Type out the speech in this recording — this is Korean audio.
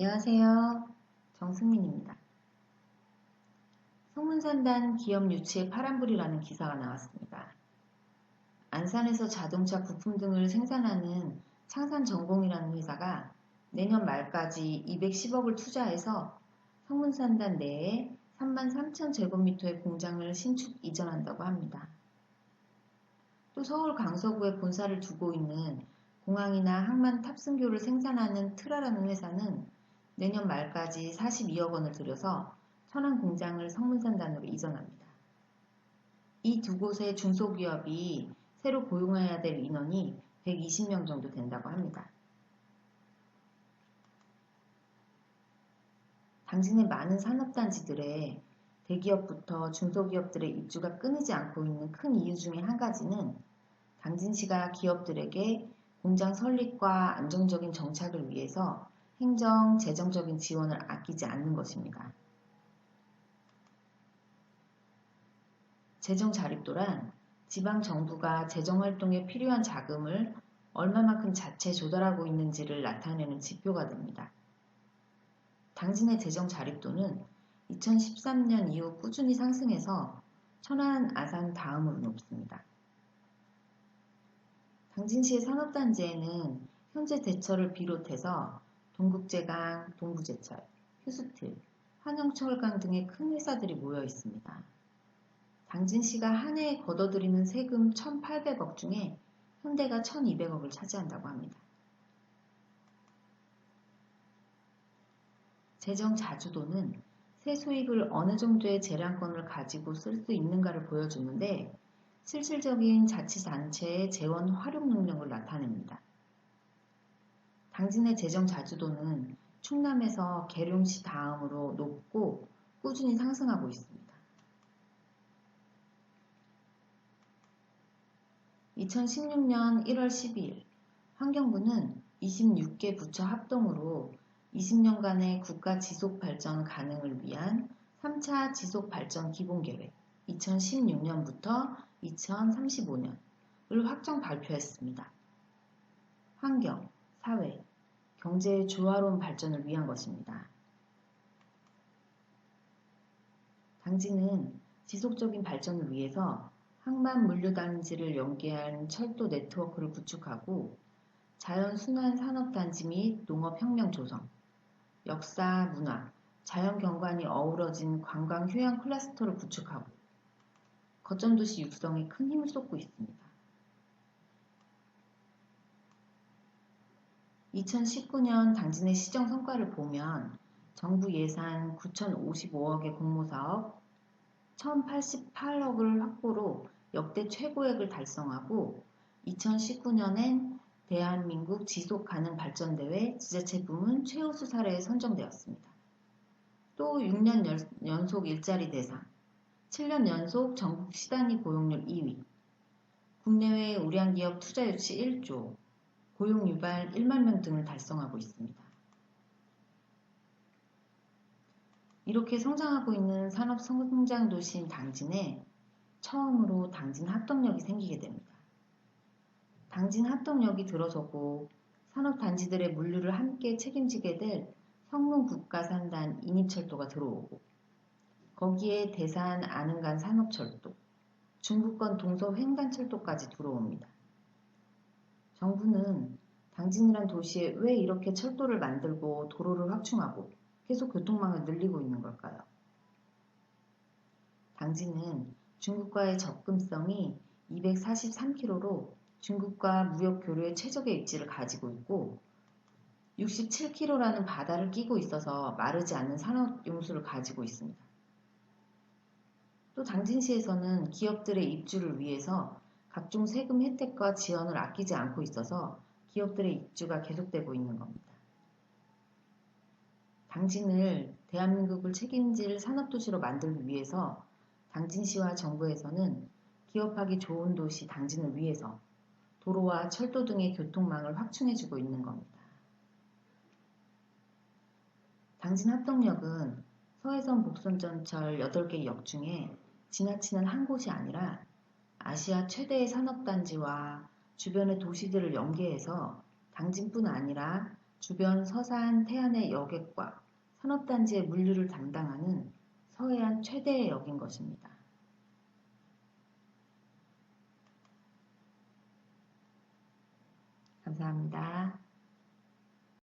안녕하세요. 정승민입니다. 성문산단 기업 유치의 파란불이라는 기사가 나왔습니다. 안산에서 자동차 부품 등을 생산하는 창산전공이라는 회사가 내년 말까지 210억을 투자해서 성문산단 내에 3만 3천 제곱미터의 공장을 신축 이전한다고 합니다. 또 서울 강서구에 본사를 두고 있는 공항이나 항만 탑승교를 생산하는 트라라는 회사는 내년 말까지 42억 원을 들여서 천안 공장을 성문산단으로 이전합니다. 이 두 곳의 중소기업이 새로 고용해야 될 인원이 120명 정도 된다고 합니다. 당진의 많은 산업단지들에 대기업부터 중소기업들의 입주가 끊이지 않고 있는 큰 이유 중의 한 가지는 당진 시가 기업들에게 공장 설립과 안정적인 정착을 위해서 행정, 재정적인 지원을 아끼지 않는 것입니다. 재정 자립도란 지방 정부가 재정 활동에 필요한 자금을 얼마만큼 자체 조달하고 있는지를 나타내는 지표가 됩니다. 당진의 재정 자립도는 2013년 이후 꾸준히 상승해서 천안, 아산 다음으로 높습니다. 당진시의 산업단지에는 현재 대철을 비롯해서 동국제강, 동부제철, 휴스트, 한영철강 등의 큰 회사들이 모여 있습니다. 당진시가 한 해에 걷어들이는 세금 1,800억 중에 현대가 1,200억을 차지한다고 합니다. 재정 자주도는 세 수익을 어느 정도의 재량권을 가지고 쓸 수 있는가를 보여주는데 실질적인 자치단체의 재원 활용 능력을 나타냅니다. 당진의 재정 자주도는 충남에서 계룡시 다음으로 높고 꾸준히 상승하고 있습니다. 2016년 1월 12일 환경부는 26개 부처 합동으로 20년간의 국가 지속 발전 가능을 위한 3차 지속 발전 기본 계획 2016년부터 2035년을 확정 발표했습니다. 환경, 사회, 경제의 조화로운 발전을 위한 것입니다. 당진은 지속적인 발전을 위해서 항만 물류단지를 연계한 철도 네트워크를 구축하고 자연순환 산업단지 및 농업혁명 조성, 역사, 문화, 자연경관이 어우러진 관광 휴양 클러스터를 구축하고 거점도시 육성에 큰 힘을 쏟고 있습니다. 2019년 당진의 시정 성과를 보면 정부 예산 9,055억의 공모사업 1,088억을 확보로 역대 최고액을 달성하고 2019년엔 대한민국 지속 가능 발전 대회 지자체 부문 최우수 사례에 선정되었습니다. 또 6년 연속 일자리 대상, 7년 연속 전국 시단위 고용률 2위, 국내외 우량기업 투자 유치 1조, 고용 유발 1만 명 등을 달성하고 있습니다. 이렇게 성장하고 있는 산업 성장 도시인 당진에 처음으로 당진 합동역이 생기게 됩니다. 당진 합동역이 들어서고 산업 단지들의 물류를 함께 책임지게 될 성문 국가산단 인입철도가 들어오고 거기에 대산 아는간 산업철도, 중부권 동서 횡단철도까지 들어옵니다. 정부는 당진이란 도시에 왜 이렇게 철도를 만들고 도로를 확충하고 계속 교통망을 늘리고 있는 걸까요? 당진은 중국과의 접근성이 243km로 중국과 무역 교류의 최적의 입지를 가지고 있고 67km라는 바다를 끼고 있어서 마르지 않는 산업 용수를 가지고 있습니다. 또 당진시에서는 기업들의 입주를 위해서 각종 세금 혜택과 지원을 아끼지 않고 있어서 기업들의 입주가 계속되고 있는 겁니다. 당진을 대한민국을 책임질 산업도시로 만들기 위해서 당진시와 정부에서는 기업하기 좋은 도시 당진을 위해서 도로와 철도 등의 교통망을 확충해주고 있는 겁니다. 당진 합동역은 서해선 복선전철 8개 역 중에 지나치는 한 곳이 아니라 아시아 최대의 산업단지와 주변의 도시들을 연계해서 당진뿐 아니라 주변 서산 태안의 여객과 산업단지의 물류를 담당하는 서해안 최대의 역인 것입니다. 감사합니다.